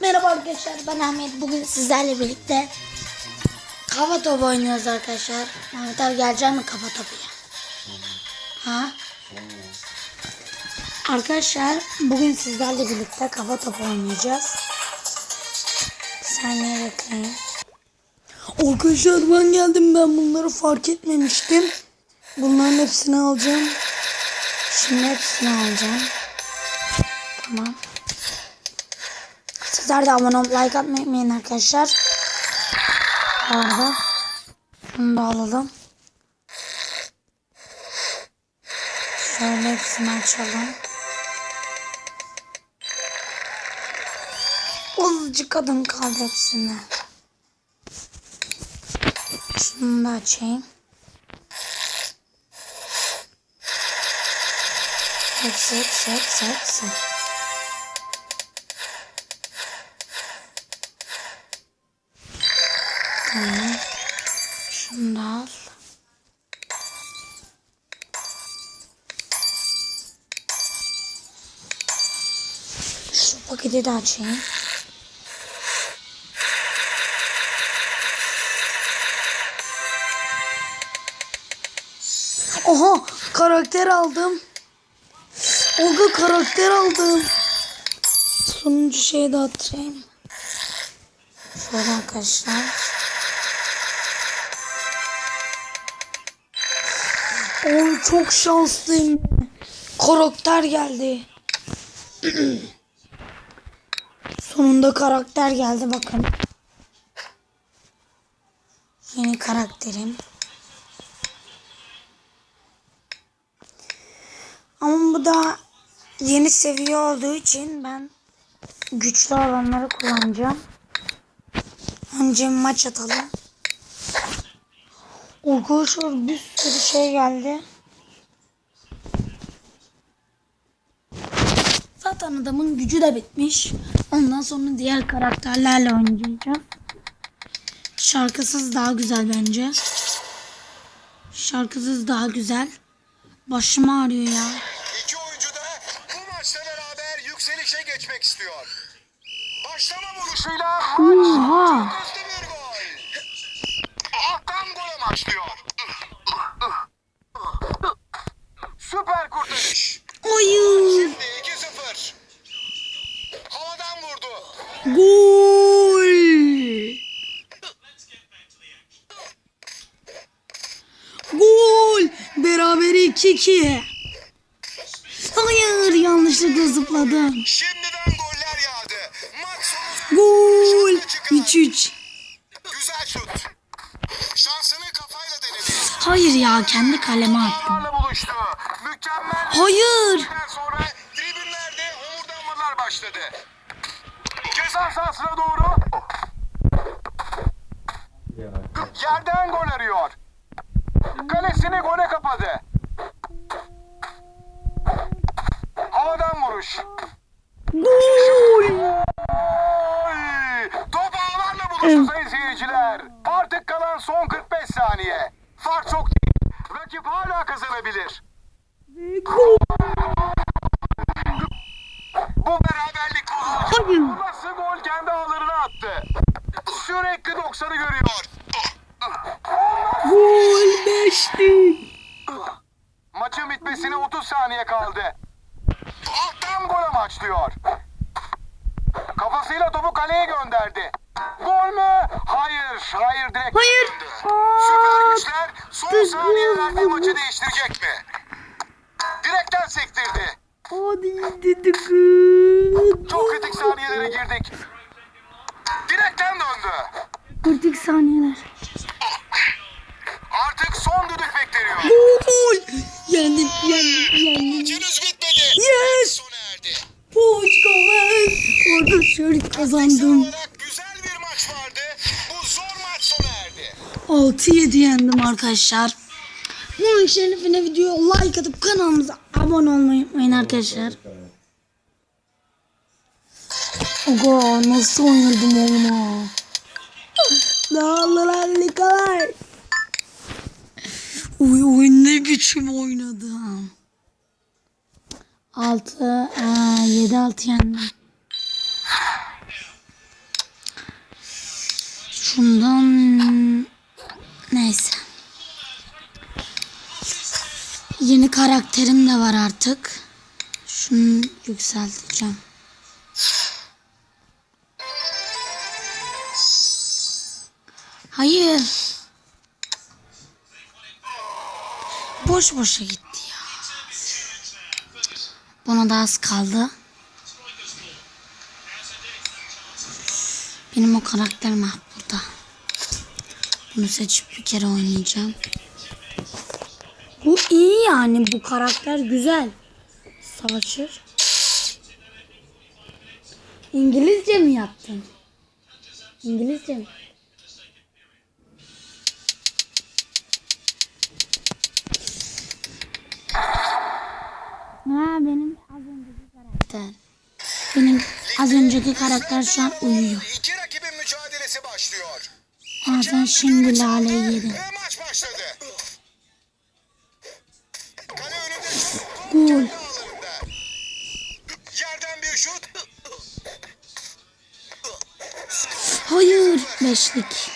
Merhaba arkadaşlar ben Ahmet. Bugün sizlerle birlikte kafa topu oynuyoruz arkadaşlar. Ahmet abi gelecek mi kafa topuya? Ha? Arkadaşlar bugün sizlerle birlikte kafa topu oynayacağız. Bir saniye bekleyin. Arkadaşlar ben geldim ben bunları fark etmemiştim. Bunların hepsini alacağım. Şimdi hepsini alacağım. Tamam. Sizler de abone olup like atmayı unutmayın arkadaşlar. Bu arada şunu da alalım. Şöyle hepsini açalım. Azıcık adım kaldı hepsine. Şunu da açayım. Hepsi hepsi hepsi hepsi. Şunu da al. Şu paketi de açayım. Oha karakter aldım. Olga karakter aldım. Sonuncu şeyi de atayım. Şöyle arkadaşlar. Oy çok şanslıyım. Karakter geldi. Sonunda karakter geldi bakın. Yeni karakterim. Ama bu da yeni seviye olduğu için ben güçlü olanları kullanacağım. Önce maç atalım. Arkadaşlar bir sürü şey geldi. Zaten adamın gücü de bitmiş. Ondan sonra diğer karakterlerle oynayacağım. Şarkısız daha güzel bence. Şarkısız daha güzel. Başım ağrıyor ya. İki oyuncu da bu maçla beraber yükselişe geçmek istiyor. Başlama vuruşuyla Oha. hızlı bir gol. Alttan gole başlıyor. Süper kurtarış. Oyun. Şimdi 2-0. Havadan vurdu. Gol. Gol. Berabere 2-2. Hayır yanlışlıkla zıpladım. Şimdiden goller yağdı. Maç sonu Gol. 3-3. güzel şut. Şansını kafayla denedi. Hayır ya kendi kaleme attım. Onlarla buluştu. Mükemmel Hayır. Ondan sonra tribünlerde homurdanmalar başladı. Ceza sahasına doğru. Yerden gol arıyor. Kalesini gole kapadı. Vuruş. Gol. Top ağlarla buluştu sayın seyirciler. Artık kalan son 45 saniye. Fark çok değil. Rakip hala kazanabilir. Gol. Bu beraberlik. Hayır. Nasıl gol kendi ağlarına attı. Sürekli 90'ı görüyor. Gol 5'ti. Maçın bitmesine 30 saniye kaldı. Amaçlıyor. Kafasıyla topu kaleye gönderdi. Gol mü? Hayır. Hayır direkt Hayır. Süper güçler son saniyelerde maçı değiştirecek mi? Direkten sektirdi. Hadi dedik. Çok kritik saniyelere girdik. Direkten döndü. Kritik saniyeler. Artık son düdük bekleniyor. Gol. Yendim, yendim, yendim. Maçınız bitmedi. Yes. Sona erdi. Poçkalar. Orada şöyle kazandım. güzel bir maç vardı. Bu zor maç sona erdi. 6-7 yendim arkadaşlar. Bunun şerefine videoya like atıp kanalımıza abone olmayı unutmayın arkadaşlar. Oga nasıl oynadım oğlum Dağlar likalar. Uy uy ne biçim oynadım. 6 7 6 yendim. Şundan neyse. Yeni karakterim de var artık. Şunu yükselteceğim. Hayır. Boş boşa gitti ya. Buna da az kaldı. Benim o karakterim ah burada. Bunu seçip bir kere oynayacağım. Bu iyi yani bu karakter güzel. Savaşır. İngilizce mi yaptın? İngilizce mi? Ha benim az önceki karakter. Benim az önceki karakter şu an uyuyor. Sen şimdi laleyi yedin. Gol. Hayır. Beşlik.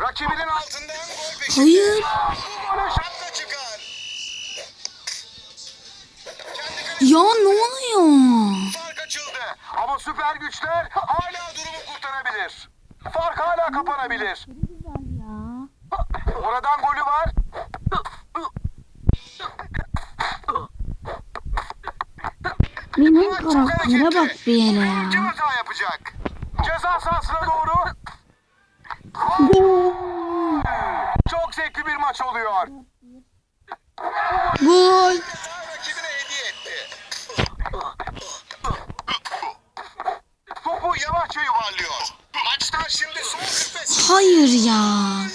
Rakibinin altından gol. Hayır. Ya ne oluyor? Fark açıldı. Ama süper güçler hala durumu kurtarabilir. Fark hala kapanabilir. Ya. Oradan golü var. Benim karaktere bak bir yere ya. Hata yapacak. Ceza sahasına doğru. Gol. Çok zevkli bir maç oluyor. Gol. Topu yavaşça yuvarlıyor. Hayır ya.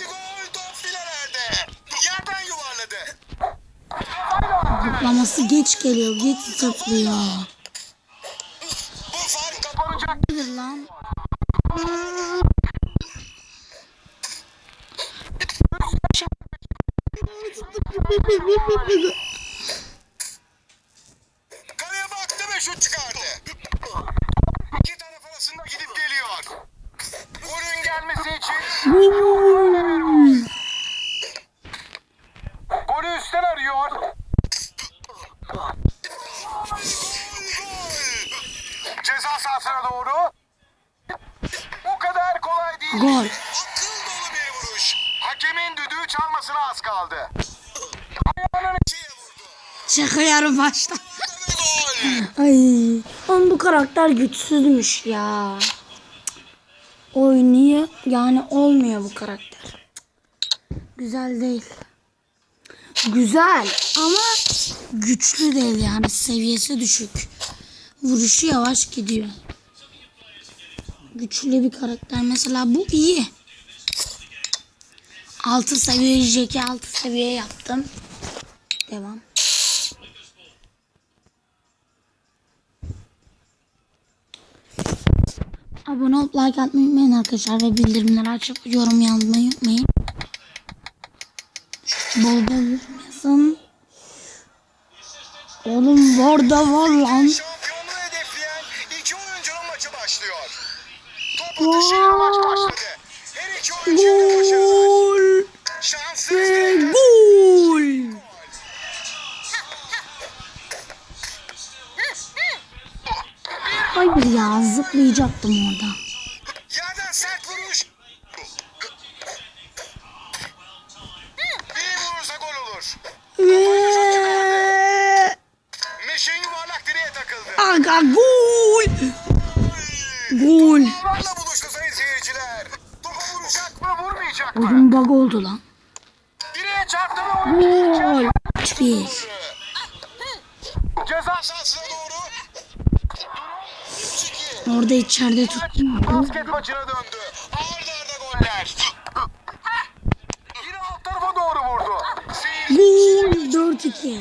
gol top filelerde. Yerden yuvarladı. Zıplaması geç geliyor. Geç kapanacak. Nedir lan? Kaleye baktı ve şut çıkardı. İki taraf arasında gidip geliyor. Golün gelmesi için Gol. golü üstten arıyor. Gol! Ceza sahasına doğru. Bu kadar kolay değil. Gol. Akıl dolu bir vuruş. Hakemin düdüğü çalmasına az kaldı. Ayağının içiye vurdu. Şaka yarım başta. Ay. Oğlum bu karakter güçsüzmüş ya. Oynuyor. Yani olmuyor bu karakter. Güzel değil. Güzel ama güçlü değil yani seviyesi düşük. Vuruşu yavaş gidiyor. Güçlü bir karakter. Mesela bu iyi. 6 seviye Jack'i 6 seviye yaptım. Devam. Abone olup like atmayı unutmayın arkadaşlar ve bildirimleri açıp yorum yazmayı unutmayın. Bol bol yorum yazın. Oğlum var da var lan. Top atışıyla maç başladı. Her iki oyuncu da başarılı. Gol ya zıplayacaktım orada. Yerden sert vuruş. İyi vurursa gol olur. Meşin yuvarlak direğe takıldı. aga gol. Gol. Onlarla buluştu sayın seyirciler. Topa vuracak mı vurmayacak mı? Oyun bug oldu lan. Direğe çarptı oyuncu Gol. Bir. Ceza sahasına doğru. Orada içeride tuttum. Basket maçına döndü. Arda arda goller. Yine alt tarafa doğru vurdu. Gol 4-2.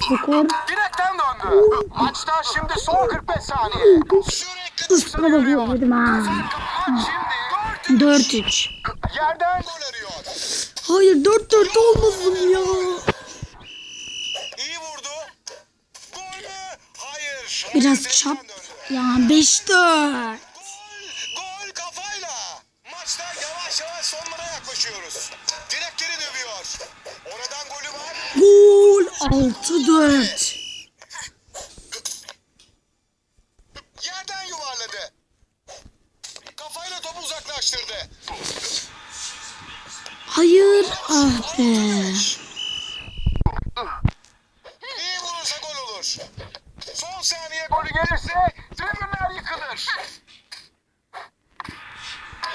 Skor direkten döndü. Maçta şimdi son 45 saniye. Sürekli üstüne bakıyordum ha. Maç şimdi 4-3. yerden gol arıyor. Hayır 4-4 olmasın ya. Biraz çap. Ya 5-4. Gol kafayla. Maçta. Direkt geri dövüyor. Oradan golü var. Gol 6-4. Gelirse tribünler yıkılır.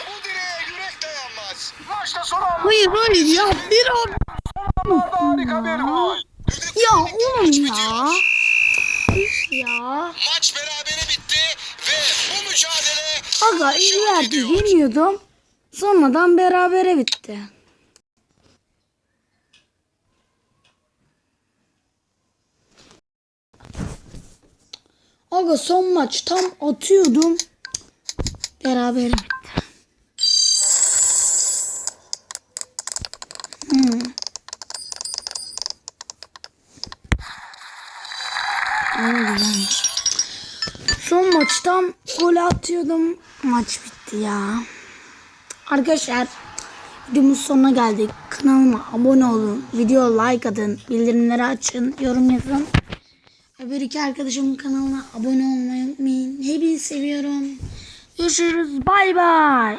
Bu direğe yürek dayanmaz. Maçta son anlarda Hayır hayır ya. Bir an. harika bir gol. Ya oğlum ya. Üf ya. Maç berabere bitti ve bu mücadele Aga ileride ediyor. yeniyordum. Sonradan berabere bitti. Aga son maç tam atıyordum. Berabere bitti. Hmm. Lan? Son maçtan gol atıyordum. Maç bitti ya. Arkadaşlar videomuz sonuna geldik. Kanalıma abone olun. Video like atın. Bildirimleri açın. Yorum yazın. Öbür iki arkadaşımın kanalına abone olmayı unutmayın. Hepinizi seviyorum. Görüşürüz. Bay bay.